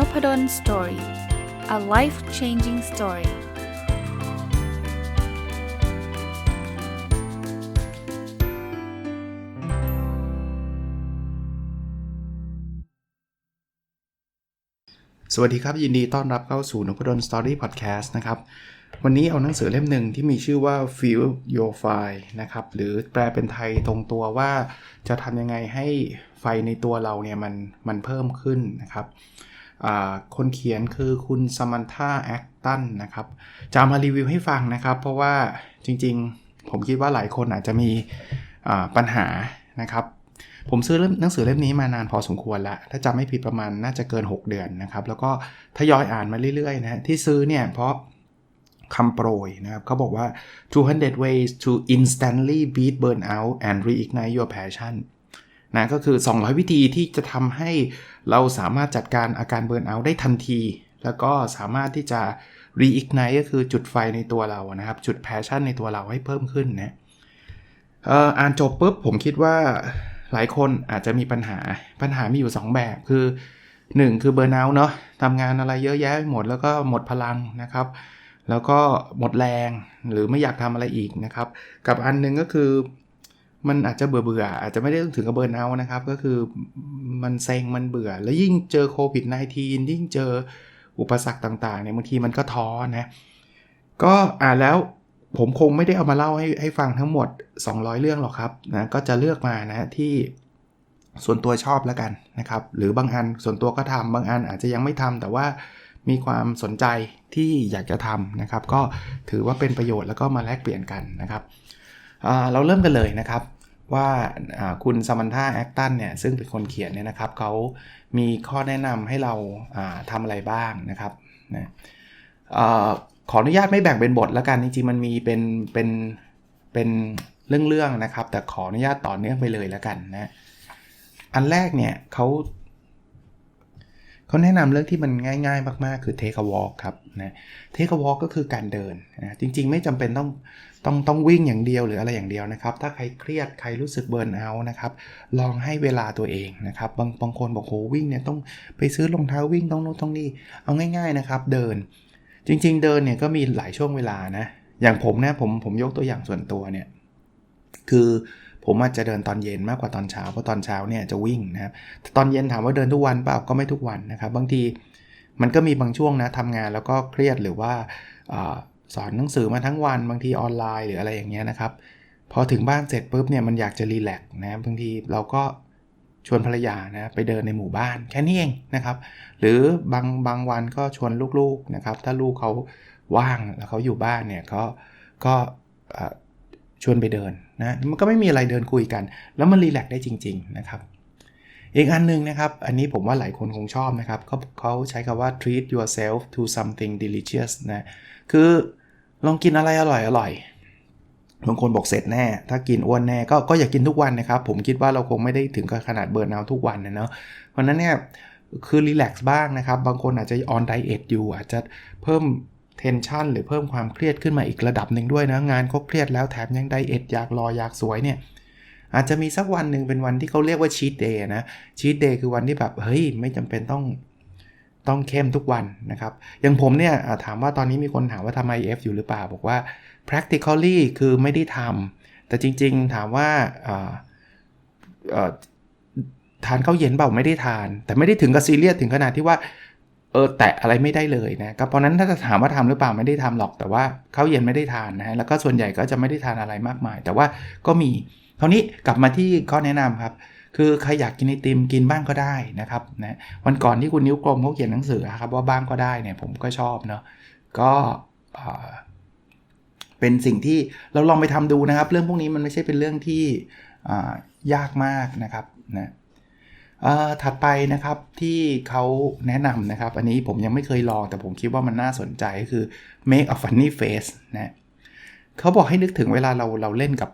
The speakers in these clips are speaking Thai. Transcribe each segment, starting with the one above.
n o p ด d o สตอรี่ a life changing story สวัสดีครับ ยินดีต้อนรับเข้าสู่นพดลสตอรี่พอดแคสต์นะครับ วันนี้เอาหนังสือเล่มหนึ่งที่มีชื่อว่า Feel Your Fire นะครับ หรือแปลเป็นไทยตรงตัวว่าจะทำยังไงให้ไฟในตัวเราเนี่ยมันมันเพิ่มขึ้นนะครับ คนเขียนคือคุณสมันธาแอคตันนะครับจะมารีวิวให้ฟังนะครับ เพราะว่าจริงๆ ผมคิดว่าหลายคนอาจจะมีปัญหานะครับ ผมซื้อหนังสือเล่มนี้มานานพอสมควรแล้ว ถ้าจำไม่ผิดประมาณน่าจะเกิน 6 เดือนนะครับ แล้วก็ทยอยอ่านมาเรื่อยๆนะที่ซื้อเนี่ยเพราะคำโปรยนะครับเขาบอกว่า 200 ways to instantly beat burnout and reignite your passion นะก็คือ 200 วิธีที่จะทำให้เราสามารถจัดการอาการเบิร์นเอาได้ทันที แล้วก็สามารถที่จะ reignite ก็คือจุดไฟในตัวเรานะครับ จุดแพชชั่นในตัวเราให้เพิ่มขึ้นนะอ่านจบปุ๊บผมคิดว่าหลายคนอาจจะมีปัญหาปัญหามีอยู่ 2 แบบคือ 1 คือเบิร์นเอาเนาะทำงานอะไรเยอะแยะหมดแล้วก็หมดพลังนะครับ แล้วก็หมดแรงหรือไม่อยากทำอะไรอีกนะครับ กับอันนึงก็คือ มันอาจจะเบื่อเบื่ออาจจะไม่ได้ถึงกับเบิร์นเอานะครับ ก็คือมันเซ็งมันเบื่อ แล้วยิ่งเจอโควิด -19 ยิ่งเจออุปสรรคต่างๆเนี่ยบางทีมันก็ท้อนะ ก็อ่าแล้วผมคงไม่ได้เอามาเล่าให้ให้ฟังทั้งหมด 200 เรื่องหรอกครับนะก็จะเลือกมานะที่ส่วนตัวชอบแล้วกันนะครับ หรือบางอันส่วนตัวก็ทำบางอันอาจจะยังไม่ทำแต่ว่ามีความสนใจที่อยากจะทำนะครับ ก็ถือว่าเป็นประโยชน์แล้วก็มาแลกเปลี่ยนกันนะครับเราเริ่มกันเลยนะครับ ว่าคุณสมันธาแอคตันเนี่ยซึ่งเป็นคนเขียนเนี่ยนะครับเขามีข้อแนะนำให้เราทำอะไรบ้างนะครับนะขออนุญาตไม่แบ่งเป็นบทแล้วกันจริงๆมันมีเป็นเป็นเป็นเรื่องๆนะครับ แต่ขออนุญาตต่อเนื่องไปเลยแล้วกันนะอันแรกเนี่ยเขาเขาแนะนำเรื่องที่มันง่าย ๆ มากๆ คือ take a walk ครับนะ take a walk ก็คือการเดินนะจริงๆ ไม่จำเป็นต้องต้องต้องวิ่งอย่างเดียวหรืออะไรอย่างเดียวนะครับ ถ้าใครเครียดใครรู้สึกเบิร์นเอานะครับ ลองให้เวลาตัวเองนะครับ บางบางคนบอกโหวิ่งเนี่ยต้องไปซื้อรองเท้าวิ่งต้องนู้นต้องนี่ เอาง่าย ๆนะครับ เดิน จริง ๆ เดินเนี่ยก็มีหลายช่วงเวลานะ อย่างผมนะผมผมยกตัวอย่างส่วนตัวเนี่ย คือผมอาจจะเดินตอนเย็นมากกว่าตอนเช้าเพราะตอนเช้าเนี่ยจะวิ่งนะครับ ตอนเย็นถามว่าเดินทุกวันเปล่าก็ไม่ทุกวันนะครับ บางทีมันก็มีบางช่วงนะทำงานแล้วก็เครียดหรือว่า สอนหนังสือมาทั้งวันบางทีออนไลน์หรืออะไรอย่างเงี้ยนะครับ พอถึงบ้านเสร็จปุ๊บเนี่ยมันอยากจะรีแลกซ์นะบางทีเราก็ชวนภรรยานะไปเดินในหมู่บ้านแค่นี้เองนะครับ หรือบางบางวันก็ชวนลูกๆนะครับ ถ้าลูกเขาว่างแล้วเขาอยู่บ้านเนี่ยก็ก็ชวนไปเดินนะมันก็ไม่มีอะไรเดินคุยกัน แล้วมันรีแลกซ์ได้จริง ๆนะครับ อีกอันนึงนะครับ อันนี้ผมว่าหลายคนคงชอบนะครับเขาเขาใช้คำว่า treat yourself to something delicious นะ คือลองกินอะไรอร่อยอร่อยบางคนบอกเสร็จแน่ ถ้ากินอ้วนแน่ก็ก็อย่ากกินทุกวันนะครับ ผมคิดว่าเราคงไม่ได้ถึงกับขนาดเบิร์นเอาทุกวันนะเนาะเพราะนั้นเนี่ยคือรีแลกซ์บ้างนะครับ บางคนอาจจะออนไดเอทอยู่ อาจจะเพิ่มเทนชันหรือเพิ่มความเครียดขึ้นมาอีกระดับหนึ่งด้วยนะ งานก็เครียดแล้วแถมยังไดเอทอยากรออยากสวยเนี่ยอาจจะมีสักวันหนึ่งเป็นวันที่เขาเรียกว่าชีตเดย์นะชีตเดย์คือวันที่แบบ เฮ้ย ไม่จำเป็นต้อง ต้องเข้มทุกวันนะครับ อย่างผมเนี่ยถามว่าตอนนี้มีคนถามว่าทำ IF อยู่หรือเปล่า บอกว่า practically คือไม่ได้ทำ แต่จริงๆถามว่าทานข้าวเย็นเปล่าไม่ได้ทาน แต่ไม่ได้ถึงกับซีเรียสถึงขนาดที่ว่าเออแตะอะไรไม่ได้เลยนะครับเพราะนั้นถ้าจะถามว่าทำหรือเปล่าไม่ได้ทำหรอก แต่ว่าข้าวเย็นไม่ได้ทานนะแล้วก็ส่วนใหญ่ก็จะไม่ได้ทานอะไรมากมาย แต่ว่าก็มีคราวนี้กลับมาที่ข้อแนะนำครับ คือใครอยากกินไอติมกินบ้างก็ได้นะครับนะวันก่อนที่คุณนิ้วกลมเขาเขียนหนังสือครับว่าบ้างก็ได้เนี่ยผมก็ชอบเนาะก็เป็นสิ่งที่เราลองไปทำดูนะครับ เรื่องพวกนี้มันไม่ใช่เป็นเรื่องที่ยากมากนะครับนะถัดไปนะครับที่เขาแนะนำนะครับ อันนี้ผมยังไม่เคยลองแต่ผมคิดว่ามันน่าสนใจก็คือ make a funny face นะเขาบอกให้นึกถึงเวลาเราเราเล่นกับ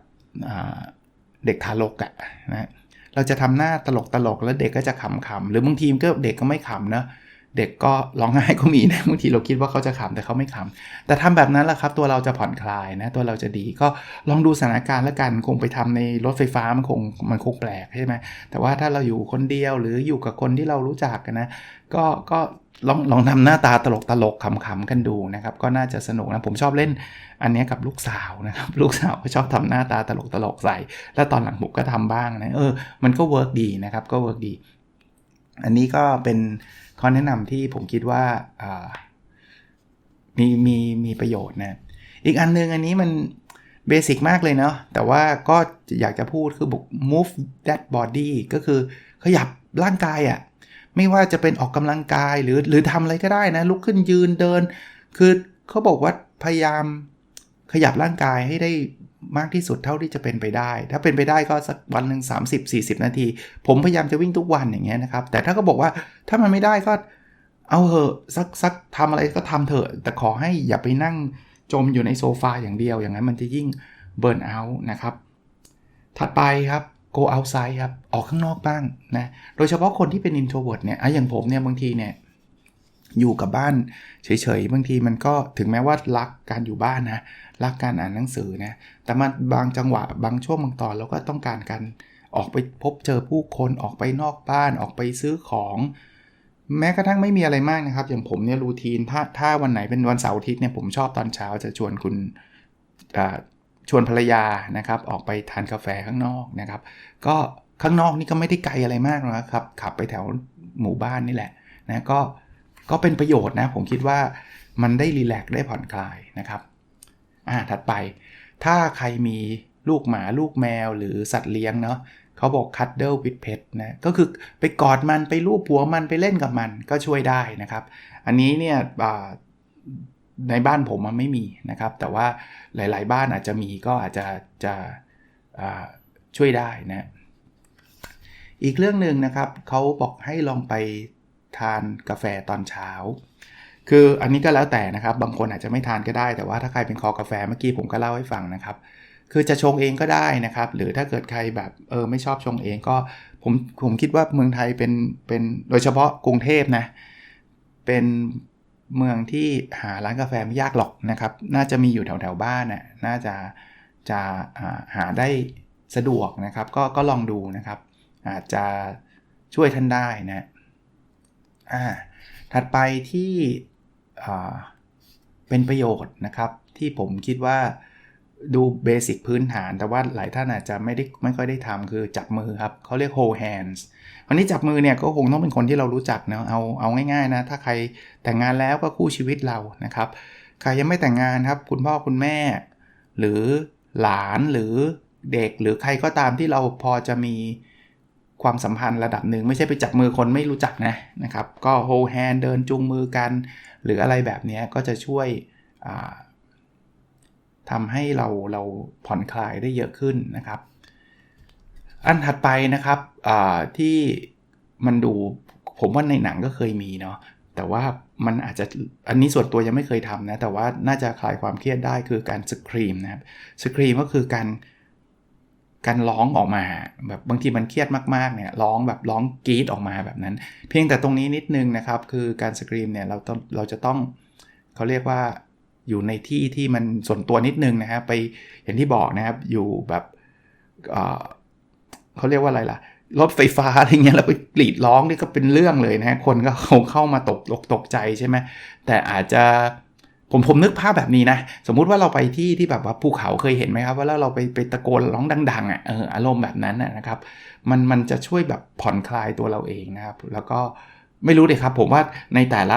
เด็กทารกอะนะ เราจะทำหน้าตลกตลกแล้วเด็กก็จะขำขำหรือบางทีก็เด็กก็ไม่ขำนะเด็กก็ร้องไห้ก็มีนะบางทีเราคิดว่าเขาจะขำแต่เขาไม่ขำแต่ทำแบบนั้นแหละครับตัวเราจะผ่อนคลายนะตัวเราจะดีก็ลองดูสถานการณ์แล้วกันคงไปทำในรถไฟฟ้ามันคงมันคงแปลกใช่ไหมแต่ว่าถ้าเราอยู่คนเดียวหรืออยู่กับคนที่เรารู้จักนะก็ก็ ลองลองทำหน้าตาตลกตลกๆขำๆกันดูนะครับ ก็น่าจะสนุกนะ ผมชอบเล่นอันนี้กับลูกสาวนะครับ ลูกสาวก็ชอบทำหน้าตาตลกตลกๆใส่ แล้วตอนหลังผมก็ทำบ้างนะเออมันก็เวิร์กดีนะครับก็เวิร์กดี อันนี้ก็เป็นข้อแนะนำที่ผมคิดว่าอ่ามีมีมีประโยชน์นะ อีกอันหนึงอันนี้มันเบสิกมากเลยเนาะแต่ว่าก็อยากจะพูดคือบอก move that body ก็คือขยับร่างกายอะ่ะ ไม่ว่าจะเป็นออกกำลังกายหรือหรือทำอะไรก็ได้นะ ลุกขึ้นยืนเดิน คือเขาบอกว่าพยายามขยับร่างกายให้ได้มากที่สุดเท่าที่จะเป็นไปได้ ถ้าเป็นไปได้ก็สักวันหนึ่ง30-40 นาที ผมพยายามจะวิ่งทุกวันอย่างเงี้ยนะครับ แต่ถ้าก็บอกว่าถ้ามันไม่ได้ก็เอาเหอะสักสักทำอะไรก็ทำเถอะ แต่ขอให้อย่าไปนั่งจมอยู่ในโซฟาอย่างเดียว อย่างนั้นมันจะยิ่งเบิร์นเอาท์นะครับ ถัดไปครับ go outside ครับ ออกข้างนอกบ้างนะ โดยเฉพาะคนที่เป็น introvert เนี่ยอะอย่างผมเนี่ยบางทีเนี่ยอยู่กับบ้านเฉยๆ บางทีมันก็ถึงแม้ว่ารักการอยู่บ้านนะ รักการอ่านหนังสือนะ แต่มาบางจังหวะบางช่วงบางตอนเราก็ต้องการการออกไปพบเจอผู้คนออกไปนอกบ้านออกไปซื้อของ แม้กระทั่งไม่มีอะไรมากนะครับ อย่างผมเนี่ยรูทีนถ้าถ้าวันไหนเป็นวันเสาร์อาทิตย์เนี่ยผมชอบตอนเช้าจะชวนคุณ ชวนภรรยานะครับออกไปทานกาแฟข้างนอกนะครับ ก็ข้างนอกนี่ก็ไม่ได้ไกลอะไรมากนะครับขับไปแถวหมู่บ้านนี่แหละนะก็ก็เป็นประโยชน์นะผมคิดว่ามันได้รีแลกซ์ได้ผ่อนคลายนะครับอ่าถัดไป ถ้าใครมีลูกหมาลูกแมวหรือสัตว์เลี้ยงเนาะเขาบอก cuddle with pet นะก็คือไปกอดมันไปลูบหัวมันไปเล่นกับมันก็ช่วยได้นะครับ อันนี้เนี่ยอ่า ในบ้านผมมันไม่มีนะครับ แต่ว่าหลาย ๆ บ้านอาจจะมีก็อาจจะจะช่วยได้นะอีกเรื่องหนึ่งนะครับเขาบอกให้ลองไปทานกาแฟตอนเช้า คืออันนี้ก็แล้วแต่นะครับ บางคนอาจจะไม่ทานก็ได้ แต่ว่าถ้าใครเป็นคอกาแฟเมื่อกี้ผมก็เล่าให้ฟังนะครับ คือจะชงเองก็ได้นะครับ หรือถ้าเกิดใครแบบเออไม่ชอบชงเองก็ผมผมคิดว่าเมืองไทยเป็นเป็นโดยเฉพาะกรุงเทพนะเป็น เมืองที่หาร้านกาแฟไม่ยากหรอกนะครับ น่าจะมีอยู่แถวแถวๆบ้านน่ะน่าจะจะอ่าหาได้สะดวกนะครับ ก็ก็ลองดูนะครับ อาจจะช่วยท่านได้นะอ่าถัดไปที่เป็นประโยชน์นะครับ ที่ผมคิดว่า ดูเบสิกพื้นฐาน แต่ว่าหลายท่านอาจจะไม่ได้ไม่ค่อยได้ทำคือจับมือครับเขาเรียก hold hands วันนี้จับมือเนี่ยก็คงต้องเป็นคนที่เรารู้จักเนาะเอาเอาง่ายๆนะถ้าใครแต่งงานแล้วก็คู่ชีวิตเรานะครับใครยังไม่แต่งงานครับคุณพ่อคุณแม่ หรือหลานหรือเด็กหรือใครก็ตามที่เราพอจะมีความสัมพันธ์ระดับหนึ่งไม่ใช่ไปจับมือคนไม่รู้จักนะนะครับ ก็ hold hand เดินจูงมือกัน หรืออะไรแบบนี้ก็จะช่วยอ่า ทำให้เราเราผ่อนคลายได้เยอะขึ้นนะครับ อันถัดไปนะครับที่มันดูผมว่าในหนังก็เคยมีเนาะแต่ว่ามันอาจจะอันนี้ส่วนตัวยังไม่เคยทำนะ แต่ว่าน่าจะคลายความเครียดได้คือการสครีมนะครับสครีมก็คือการการร้องออกมาแบบบางทีมันเครียดมากๆเนี่ยร้องแบบร้องกรีดออกมาแบบนั้น เพียงแต่ตรงนี้นิดนึงนะครับ คือการสครีมเนี่ยเราต้องเราจะต้องเขาเรียกว่า อยู่ในที่ที่มันส่วนตัวนิดนึงนะฮะไปอย่างที่บอกนะครับอยู่แบบเเขาเรียกว่าอะไรล่ะรถไฟฟ้าอะไรเงี้ยแล้วไปกรีดร้องนี่ก็เป็นเรื่องเลยนะฮะคนก็คงเข้ามาตกตกตกใจใช่ไหมแต่อาจจะผมผมนึกภาพแบบนี้นะ สมมุติว่าเราไปที่ที่แบบว่าภูเขาเคยเห็นไหมครับ ว่าแล้วเราไปไปตะโกนร้องดังๆอะเอออารมณ์แบบนั้นนะครับ มันมันจะช่วยแบบผ่อนคลายตัวเราเองนะครับ แล้วก็ไม่รู้เลยครับ ผมว่าในแต่ละ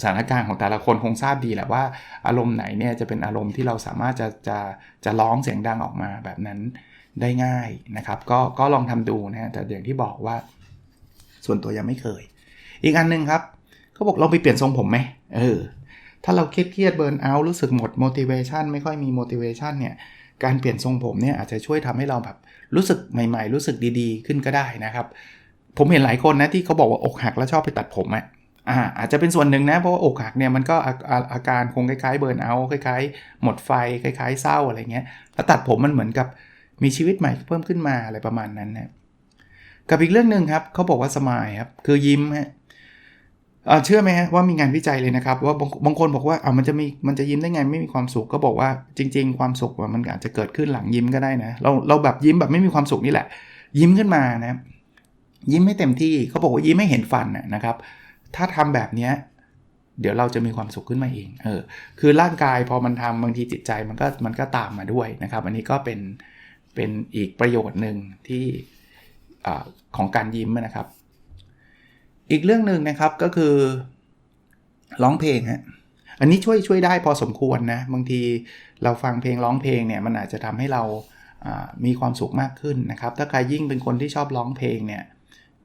สถานการณ์ของแต่ละคนคงทราบดีแหละว่า อารมณ์ไหนเนี่ยจะเป็นอารมณ์ที่เราสามารถจะจะจะร้องเสียงดังออกมาแบบนั้นได้ง่ายนะครับ ก็ก็ลองทำดูนะฮะแต่อย่างที่บอกว่า ส่วนตัวยังไม่เคย อีกอันหนึ่งครับเขาบอกลองไปเปลี่ยนทรงผมไหมเออถ้าเราเครียดเครียดเบิร์นเอารู้สึกหมด motivation ไม่ค่อยมี motivation เนี่ยการเปลี่ยนทรงผมเนี่ยอาจจะช่วยทำให้เราแบบรู้สึกใหม่ ๆ รู้สึกดีๆ ขึ้นก็ได้นะครับ ผมเห็นหลายคนนะที่เขาบอกว่าอกหักแล้วชอบไปตัดผมอะ อ่าอาจจะเป็นส่วนหนึ่งนะ เพราะว่าอกหักเนี่ยมันก็อาอาอาการคงคล้ายๆเบิร์นเอาคล้ายๆ หมดไฟคล้ายๆเศร้าอะไรเงี้ยแล้วตัดผมมันเหมือนกับมีชีวิตใหม่เพิ่มขึ้นมาอะไรประมาณนั้นนะกับอีกเรื่องหนึ่งครับเขาบอกว่าสมายครับคือยิ้มฮะเชื่อไหมฮะว่ามีงานวิจัยเลยนะครับ ว่าบางบางคนบอกว่าอ่ามันจะมีมันจะยิ้มได้ไงไม่มีความสุขก็บอกว่าจริง ๆ ความสุขมันอาจจะเกิดขึ้นหลังยิ้มก็ได้นะเราเราแบบยิ้มแบบไม่มีความสุขนี่แหละ ยิ้มขึ้นมานะยิ้มให้เต็มที่เขาบอกว่ายิ้มไม่เห็นฟันนะนะครับ ถ้าทำแบบเนี้ยเดี๋ยวเราจะมีความสุขขึ้นมาเอง เออ คือร่างกายพอมันทำบางทีจิตใจมันก็มันก็ตามมาด้วยนะครับ อันนี้ก็เป็นเป็นอีกประโยชน์หนึ่งที่อของการยิ้มนะครับ อีกเรื่องหนึ่งนะครับก็คือร้องเพลงฮะ อันนี้ช่วยช่วยได้พอสมควรนะ บางทีเราฟังเพลงร้องเพลงเนี่ยมันอาจจะทำให้เรามีความสุขมากขึ้นนะครับ ถ้าใครยิ่งเป็นคนที่ชอบร้องเพลงเนี่ย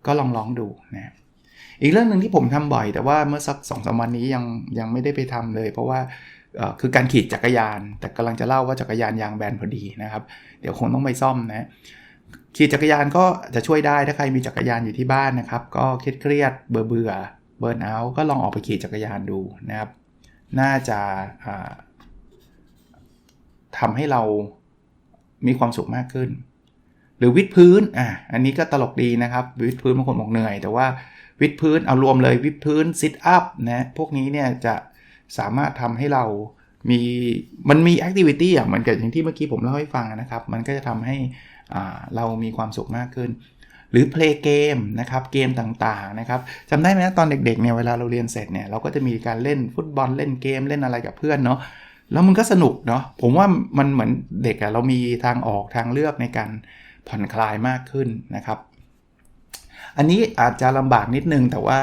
ก็ลองร้องดูนะ อีกเรื่องหนึ่งที่ผมทำบ่อย แต่ว่าเมื่อสักสองสามวันนี้ยังยังไม่ได้ไปทำเลย เพราะว่าคือการขี่จักรยาน แต่กำลังจะเล่าว่าจักรยานยางแบนพอดีนะครับ เดี๋ยวคงต้องไปซ่อมนะขี่จักรยานก็จะช่วยได้ถ้าใครมีจักรยานอยู่ที่บ้านนะครับ ก็เครียดเครียดเบื่อเบื่อเบิร์นเอาก็ลองออกไปขี่จักรยานดูนะครับ น่าจะทำให้เรามีความสุขมากขึ้น หรือวิดพื้นอะอันนี้ก็ตลกดีนะครับ วิดพื้นบางคนบอกเหนื่อย แต่ว่า วิดพื้นเอารวมเลยวิดพื้นซิทอัพนะพวกนี้เนี่ยจะสามารถทำให้เรามีมันมีแอคทิวิตี้อะเหมือนกับอย่างที่เมื่อกี้ผมเล่าให้ฟังนะครับ มันก็จะทำให้เรามีความสุขมากขึ้น หรือเพลย์เกมนะครับเกมต่างๆนะครับจำได้ไหมตอนเด็กๆเนี่ยเวลาเราเรียนเสร็จเนี่ยเราก็จะมีการเล่นฟุตบอลเล่นเกมเล่นอะไรกับเพื่อนเนาะแล้วมันก็สนุกเนาะผมว่ามันเหมือนเด็กอะเรามีทางออกทางเลือกในการผ่อนคลายมากขึ้นนะครับ อันนี้อาจจะลำบากนิดนึงแต่ว่า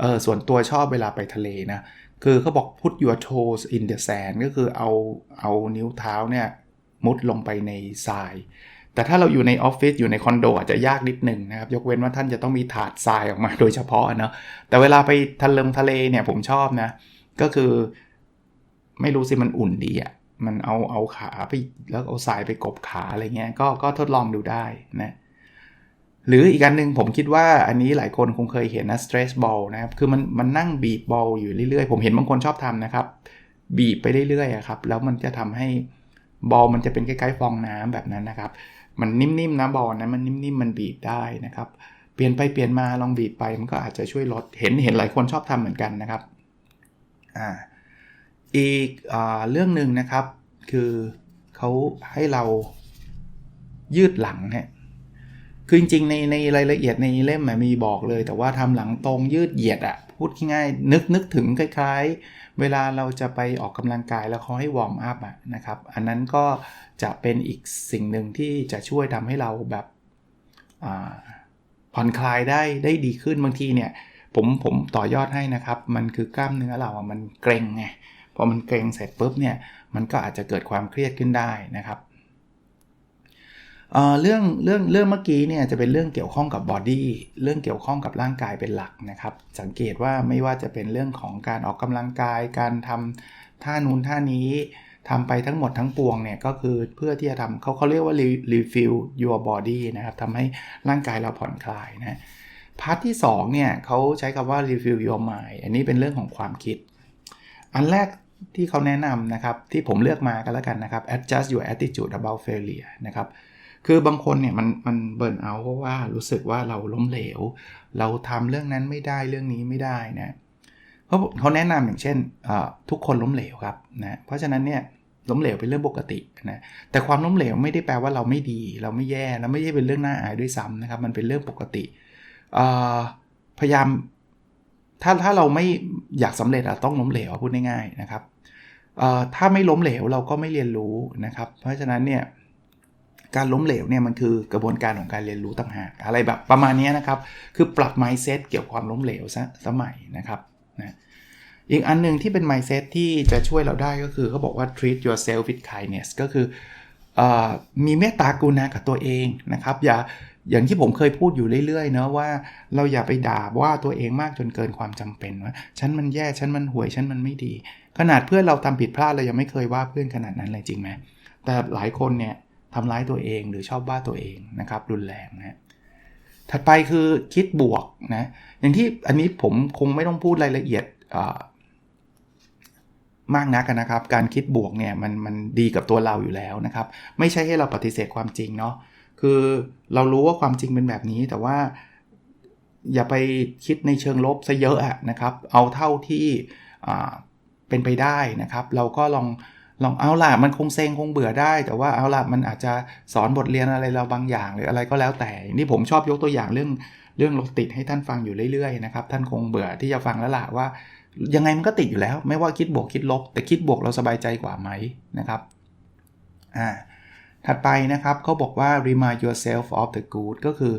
เออส่วนตัวชอบเวลาไปทะเลนะ คือเขาบอก put your toes in the sand ก็คือเอาเอานิ้วเท้าเนี่ยมุดลงไปในทราย แต่ถ้าเราอยู่ในออฟฟิศอยู่ในคอนโดอาจจะยากนิดหนึ่งนะครับ ยกเว้นว่าท่านจะต้องมีถาดทรายออกมาโดยเฉพาะเนาะแต่เวลาไปทะเลทะเลเนี่ยผมชอบนะ ก็คือ ไม่รู้สิมันอุ่นดีอะ่ะมันเอาเอาขาไปแล้วเอาสายไปกบขาอะไรเงี้ยก็ก็ทดลองดูได้นะ หรืออีกอันหนึ่งผมคิดว่าอันนี้หลายคนคงเคยเห็นนะ stress ball นะครับ คือมันมันนั่งบีบบอลอยู่เรื่อยๆ ผมเห็นบางคนชอบทำนะครับ บีบไปเรื่อยๆครับ แล้วมันจะทำให้บอลมันจะเป็นคล้ายๆฟองน้ำแบบนั้นนะครับ มันนิ่มๆนะบอลนะมันนิ่มๆมันบีบได้นะครับ เปลี่ยนไปเปลี่ยนมาลองบีบไปมันก็อาจจะช่วยลด เห็นเห็นหลายคนชอบทำเหมือนกันนะครับ อ่า อีกอเรื่องหนึ่งนะครับ คือเขาให้เรายืดหลังฮะ คือจริงๆในในรายละเอียดในเล่มมีบอกเลย แต่ว่าทำหลังตรงยืดเหยียดอะพูดง่ายๆนึกนึกถึงคล้ายๆ เวลาเราจะไปออกกำลังกายแล้วเขาให้วอร์มอัพอะนะครับ อันนั้นก็จะเป็นอีกสิ่งหนึ่งที่จะช่วยทำให้เราแบบผ่อนคลายได้ได้ดีขึ้นบางทีเนี่ยผมผมต่อยอดให้นะครับ มันคือกล้ามเนื้อเราอะมันเกร็งไงพอมันเกรงเสร็จปุ๊บเนี่ยมันก็อาจจะเกิดความเครียดขึ้นได้นะครับ เรื่องเรื่องเรื่องเมื่อกี้เนี่ยจะเป็นเรื่องเกี่ยวข้องกับบอดี้เรื่องเกี่ยวข้องกับร่างกายเป็นหลักนะครับ สังเกตว่าไม่ว่าจะเป็นเรื่องของการออกกำลังกาย การทำท่านู้นท่านี้ทำไปทั้งหมดทั้งปวงเนี่ยก็คือเพื่อที่จะทำเขาเขาเรียกว่า refill your body นะครับทำให้ร่างกายเราผ่อนคลายนะพาร์ทที่2เนี่ยเขาใช้คำว่า refill your mind อันนี้เป็นเรื่องของความคิด อันแรกที่เขาแนะนำนะครับ ที่ผมเลือกมากันแล้วกันนะครับ adjust your attitude about failure นะครับ คือบางคนเนี่ยมันมันเบิร์นเอาเพราะว่ารู้สึกว่าเราล้มเหลว เราทำเรื่องนั้นไม่ได้เรื่องนี้ไม่ได้นะเขาเขาแนะนำอย่างเช่นทุกคนล้มเหลวครับนะเพราะฉะนั้นเนี่ยล้มเหลวเป็นเรื่องปกตินะแต่ความล้มเหลวไม่ได้แปลว่าเราไม่ดี เราไม่แย่แล้วไม่ใช่เป็นเรื่องน่าอายด้วยซ้ำนะครับมันเป็นเรื่องปกติพยายามถ้าถ้าเราไม่อยากสำเร็จอะต้องล้มเหลวพูดง่ายๆนะครับถ้าไม่ล้มเหลวเราก็ไม่เรียนรู้นะครับ เพราะฉะนั้นเนี่ย การล้มเหลวเนี่ยมันคือกระบวนการของการเรียนรู้ต่างหากอะไรแบบประมาณนี้นะครับ คือปรับ mindset เกี่ยวกับความล้มเหลวซะสมัยนะครับนะอีกอันหนึ่งที่เป็น mindset ที่จะช่วยเราได้ก็คือเขาบอกว่า treat yourself with kindness ก็คืออมีเมตตากรุณากับตัวเองนะครับ อย่าอย่างที่ผมเคยพูดอยู่เรื่อยๆเนะว่าเราอย่าไปด่าว่าตัวเองมากจนเกินความจำเป็นว่าฉันมันแย่ฉันมันห่วยฉันมันไม่ดี ขนาดเพื่อนเราทำผิดพลาดเรายังไม่เคยว่าเพื่อนขนาดนั้นเลยจริงไหมแต่หลายคนเนี่ย ทำร้ายตัวเองหรือชอบว่าตัวเองนะครับ รุนแรงนะถัดไปคือคิดบวกนะอย่างที่อันนี้ผมคงไม่ต้องพูดรายละเอียดมากนักนะครับ การคิดบวกเนี่ยมันมันดีกับตัวเราอยู่แล้วนะครับ ไม่ใช่ให้เราปฏิเสธความจริงเนาะคือเรารู้ว่าความจริงเป็นแบบนี้ แต่ว่า อย่าไปคิดในเชิงลบซะเยอะอะนะครับ เอาเท่าที่เป็นไปได้นะครับ เราก็ลอง ลองเอาล่ะมันคงเซ็งคงเบื่อได้ แต่ว่าเอาล่ะมันอาจจะสอนบทเรียนอะไรเราบางอย่าง หรืออะไรก็แล้วแต่ นี่ผมชอบยกตัวอย่างเรื่องเรื่องรถติดให้ท่านฟังอยู่เรื่อยๆนะครับท่านคงเบื่อที่จะฟังแล้วล่ะว่า ยังไงมันก็ติดอยู่แล้ว ไม่ว่าคิดบวกคิดลบ แต่คิดบวกเราสบายใจกว่าไหมนะครับอ่าถัดไปนะครับเขาบอกว่า remind yourself of the good ก็คือ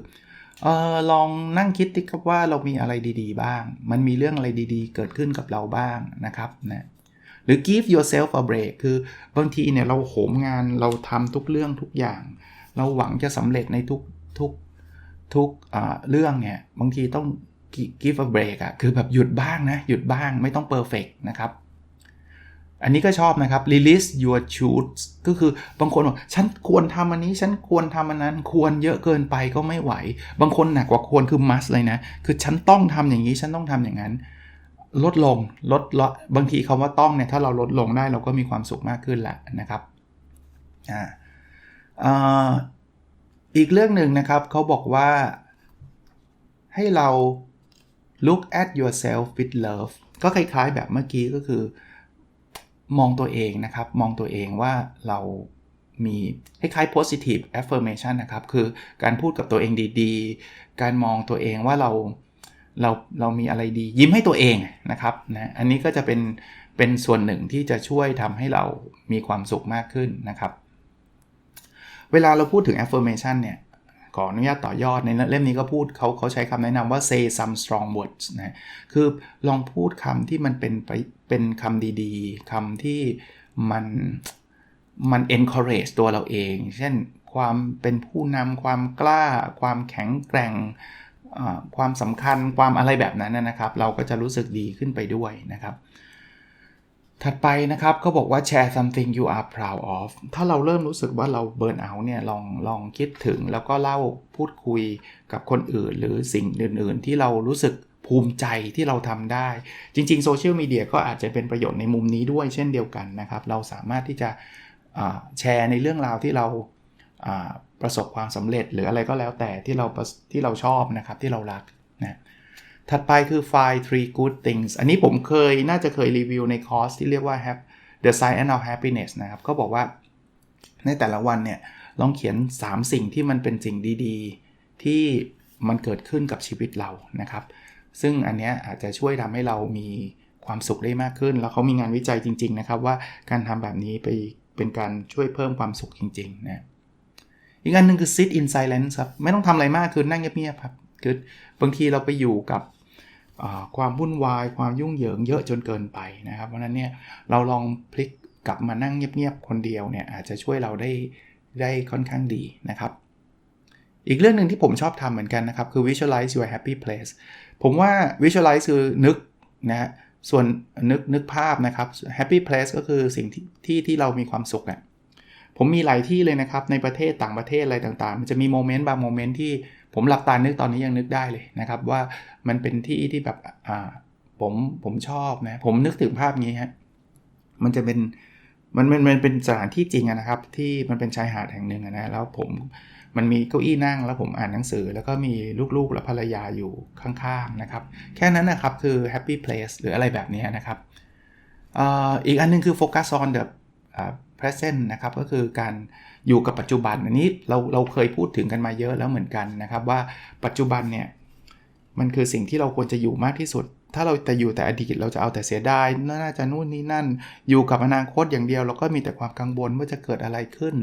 เออลองนั่งคิดดิครับว่าเรามีอะไรดีๆ บ้าง มันมีเรื่องอะไรดีๆ เกิดขึ้นกับเราบ้างนะครับนะ หรือ give yourself a break คือบางทีเนี่ยเราโหมงานเราทำทุกเรื่องทุกอย่าง เราหวังจะสำเร็จในทุกทุกทุกเรื่องเนี่ยบางทีต้อง give a break อะคือแบบหยุดบ้างนะ หยุดบ้างไม่ต้อง perfect นะครับอันนี้ก็ชอบนะครับ release your shoots ก็คือบางคนบอกฉันควรทำอันนี้ ฉันควรทำอันนั้น ควรเยอะเกินไปก็ไม่ไหว บางคนหนักกว่าควรคือ must เลยนะ คือฉันต้องทำอย่างนี้ ฉันต้องทำอย่างนั้น ลดลงลดลดบางทีคำว่าต้องเนี่ยถ้าเราลดลงได้เราก็มีความสุขมากขึ้นละนะครับอ่าอีกเรื่องหนึ่งนะครับเขาบอกว่าให้เรา look at yourself with love ก็คล้ายๆแบบเมื่อกี้ก็คือ มองตัวเองนะครับ มองตัวเองว่าเรามีคล้ายๆ positive affirmation นะครับ คือการพูดกับตัวเองดีๆ การมองตัวเองว่าเรา เราเรามีอะไรดียิ้มให้ตัวเองนะครับนะอันนี้ก็จะเป็นเป็นส่วนหนึ่งที่จะช่วยทำให้เรามีความสุขมากขึ้นนะครับ เวลาเราพูดถึง affirmation เนี่ยขออนุญาตต่อยอดในเล่มนี้ก็พูดเขาเขาใช้คำแนะนำว่า say some strong words นะคือลองพูดคำที่มันเป็นไปเป็นคำดีๆคำที่มันมัน encourage ตัวเราเอง เช่นความเป็นผู้นำความกล้า ความแข็งแกร่ง ความสำคัญความอะไรแบบนั้นนะครับ เราก็จะรู้สึกดีขึ้นไปด้วยนะครับ ถัดไปนะครับก็บอกว่า share something you are proud of ถ้าเราเริ่มรู้สึกว่าเราเบิร์นเอาเนี่ยลองลองคิดถึงแล้วก็เล่าพูดคุยกับคนอื่น หรือสิ่งอื่น ๆ ที่เรารู้สึกภูมิใจที่เราทำได้ จริงๆโซเชียลมีเดียก็อาจจะเป็นประโยชน์ในมุมนี้ด้วยเช่นเดียวกันนะครับ เราสามารถที่จะแชร์ในเรื่องราวที่เรา ประสบความสำเร็จหรืออะไรก็แล้วแต่ที่เราที่เราชอบนะครับที่เรารักนะถัดไปคือ find three good things อันนี้ผมเคยน่าจะเคยรีวิวในคอร์สที่เรียกว่า have the science of happiness นะครับก็บอกว่าในแต่ละวันเนี่ยลองเขียน 3 สิ่งที่มันเป็นสิ่งดีๆ ที่มันเกิดขึ้นกับชีวิตเรานะครับ ซึ่งอันนี้อาจจะช่วยทำให้เรามีความสุขได้มากขึ้น แล้วเขามีงานวิจัยจริง ๆ นะครับ ว่าการทำแบบนี้ไปเป็นการช่วยเพิ่มความสุขจริงๆนะ อีกอันหนึ่งคือ sit in silence ครับ ไม่ต้องทำอะไรมากคือนั่งเงียบๆครับ คือบางทีเราไปอยู่กับความวุ่นวาย ความยุ่งเหยิงเยอะจนเกินไปนะครับ เพราะนั้นเนี่ยเราลองพลิกกลับมานั่งเงียบๆคนเดียวเนี่ยอาจจะช่วยเราได้ได้ค่อนข้างดีนะครับ อีกเรื่องหนึ่งที่ผมชอบทำเหมือนกันนะครับ คือ visualize your happy place ผมว่า visualize คือนึกนะส่วนนึกนึกภาพนะครับ happy place ก็คือสิ่งที่ที่ที่เรามีความสุขอะ่ะ ผมมีหลายที่เลยนะครับ ในประเทศต่างประเทศอะไรต่างๆ มันจะมีโมเมนต์บางโมเมนต์ที่ผมหลับตานึกตอนนี้ยังนึกได้เลยนะครับว่ามันเป็นที่ที่แบบอ่าผมผมชอบนะผมนึกถึงภาพนี้ฮะมันจะเป็นมันมันมันเป็นสถานที่จริงนะครับ ที่มันเป็นชายหาดแห่งหนึ่งนะแล้วผมมันมีเก้าอี้นั่งแล้วผมอ่านหนังสือ แล้วก็มีลูกๆและภรรยาอยู่ข้างๆนะครับ แค่นั้นนะครับคือ happy place หรืออะไรแบบนี้นะครับอีกอันนึงคือ focus on the present นะครับก็คือการอยู่กับปัจจุบันอันนี้เราเราเคยพูดถึงกันมาเยอะแล้วเหมือนกันนะครับว่าปัจจุบันเนี่ยมันคือสิ่งที่เราควรจะอยู่มากที่สุด ถ้าเราแต่อยู่แต่อดีตเราจะเอาแต่เสียดายน่าจะนู่นนี่นั่น อยู่กับอนาคตอย่างเดียว เราก็มีแต่ความกังวลว่าจะเกิดอะไรขึ้น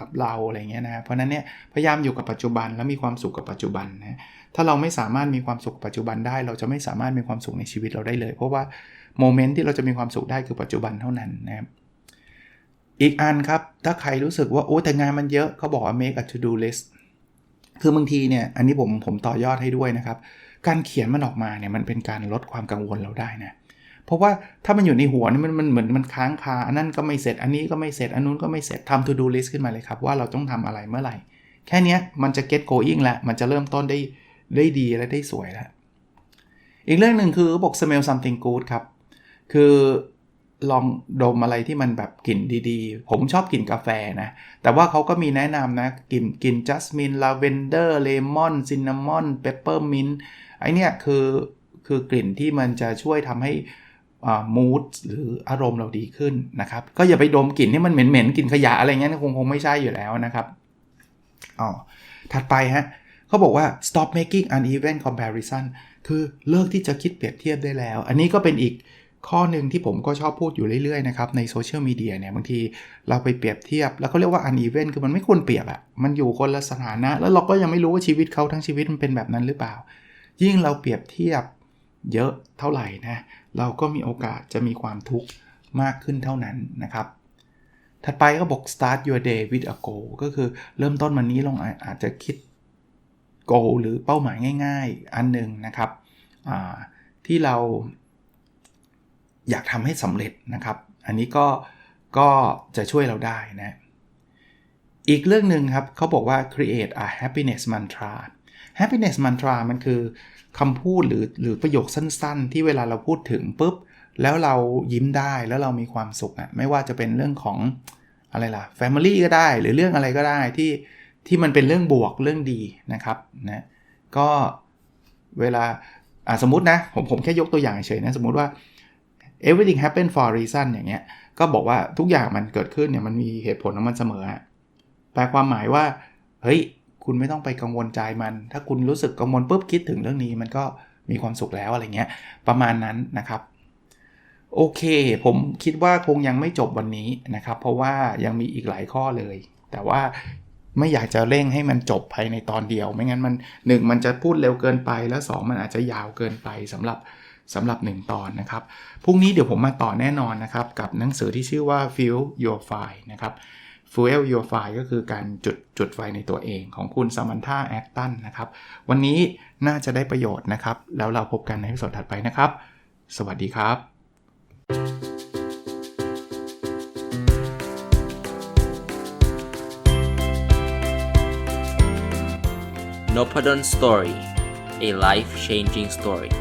กับเราอะไรเงี้ยนะเพราะนั้นเนี่ยพยายามอยู่กับปัจจุบันแล้วมีความสุขกับปัจจุบันนะถ้าเราไม่สามารถมีความสุขปัจจุบันได้ เราจะไม่สามารถมีความสุขในชีวิตเราได้เลย เพราะว่าโมเมนต์ที่เราจะมีความสุขได้คือปัจจุบันเท่านั้นนะครับ อีกอันครับ ถ้าใครรู้สึกว่าโอ้แต่งานมันเยอะเขาบอกว่า make a to do list คือบางทีเนี่ย อันนี้ผมผมต่อยอดให้ด้วยนะครับ การเขียนมันออกมาเนี่ยมันเป็นการลดความกังวลเราได้นะ เพราะว่าถ้ามันอยู่ในหัวนี่มันมันเหมือนมันค้างคา อันนั้นก็ไม่เสร็จ อันนี้ก็ไม่เสร็จ อันนู้นก็ไม่เสร็จทำ to do list ขึ้นมาเลยครับว่าเราต้องทำอะไรเมื่อไหร่ แค่นี้มันจะ get going แล้วมันจะเริ่มต้นได้ได้ดีและได้สวยแล้ว อีกเรื่องหนึ่งคือบอก smell something good ครับ คือ ลองดมอะไรที่มันแบบกลิ่นดีๆ ผมชอบกลิ่นกาแฟนะ แต่ว่าเขาก็มีแนะนำนะกลิ่นกลิ่นจัสมินลาเวนเดอร์เลมอนซินนามอนเปปเปอร์มินต์ไอเนี้ยคือคือกลิ่นที่มันจะช่วยทำให้มูดหรืออารมณ์เราดีขึ้นนะครับ ก็อย่าไปดมกลิ่นที่มันเหม็นๆกลิ่นขยะอะไรเงี้ยคงคงไม่ใช่อยู่แล้วนะครับอ๋อถัดไปฮะเขาบอกว่า stop making uneven comparison คือเลิกที่จะคิดเปรียบเทียบได้แล้ว อันนี้ก็เป็นอีก ข้อหนึ่งที่ผมก็ชอบพูดอยู่เรื่อยๆนะครับในโซเชียลมีเดียเนี่ยบางทีเราไปเปรียบเทียบ แล้วเขาเรียกว่า uneven คือมันไม่ควรเปรียบอะมันอยู่คนละสถานะ แล้วเราก็ยังไม่รู้ว่าชีวิตเขาทั้งชีวิตมันเป็นแบบนั้นหรือเปล่า ยิ่งเราเปรียบเทียบเยอะเท่าไหร่นะเราก็มีโอกาสจะมีความทุกข์มากขึ้นเท่านั้นนะครับ ถัดไปก็บอก start your day with a goal ก็คือเริ่มต้นวันนี้ลองอาอาจจะคิด goal หรือเป้าหมายง่าย ๆ อันหนึ่งนะครับที่เรา อยากทำให้สำเร็จนะครับ อันนี้ก็ก็จะช่วยเราได้นะ อีกเรื่องหนึ่งครับเขาบอกว่า create a happiness mantra happiness mantra มันคือคำพูดหรือหรือประโยคสั้นๆ ที่เวลาเราพูดถึงปุ๊บ แล้วเรายิ้มได้แล้วเรามีความสุขอะไม่ว่าจะเป็นเรื่องของอะไรล่ะ family ก็ได้หรือเรื่องอะไรก็ได้ที่ที่มันเป็นเรื่องบวกเรื่องดีนะครับนะก็เวลาสมมตินะผมผมแค่ยกตัวอย่างเฉยนะสมมติว่า everything happen for a reason อย่างเงี้ย ก็บอกว่าทุกอย่างมันเกิดขึ้นเนี่ยมันมีเหตุผลของมันเสมอแปลความหมายว่า เฮ้ย คุณไม่ต้องไปกังวลใจมัน ถ้าคุณรู้สึกกังวลปุ๊บคิดถึงเรื่องนี้มันก็มีความสุขแล้วอะไรเงี้ย ประมาณนั้นนะครับ โอเค ผมคิดว่าคงยังไม่จบวันนี้นะครับ เพราะว่ายังมีอีกหลายข้อเลย แต่ว่าไม่อยากจะเร่งให้มันจบภายในตอนเดียว ไม่งั้นมัน 1 มันจะพูดเร็วเกินไป แล้ว 2 มันอาจจะยาวเกินไปสำหรับ สำหรับ 1 ตอนนะครับ พรุ่งนี้เดี๋ยวผมมาต่อแน่นอนนะครับ กับหนังสือที่ชื่อว่า Fuel Your Fire นะครับ Fuel Your Fire ก็คือการจุดจุดไฟในตัวเองของคุณสมันธาแอคตันนะครับ วันนี้น่าจะได้ประโยชน์นะครับ แล้วเราพบกันในวิดีโอถัดไปนะครับ สวัสดีครับ n o p a d o n Story, a life changing story.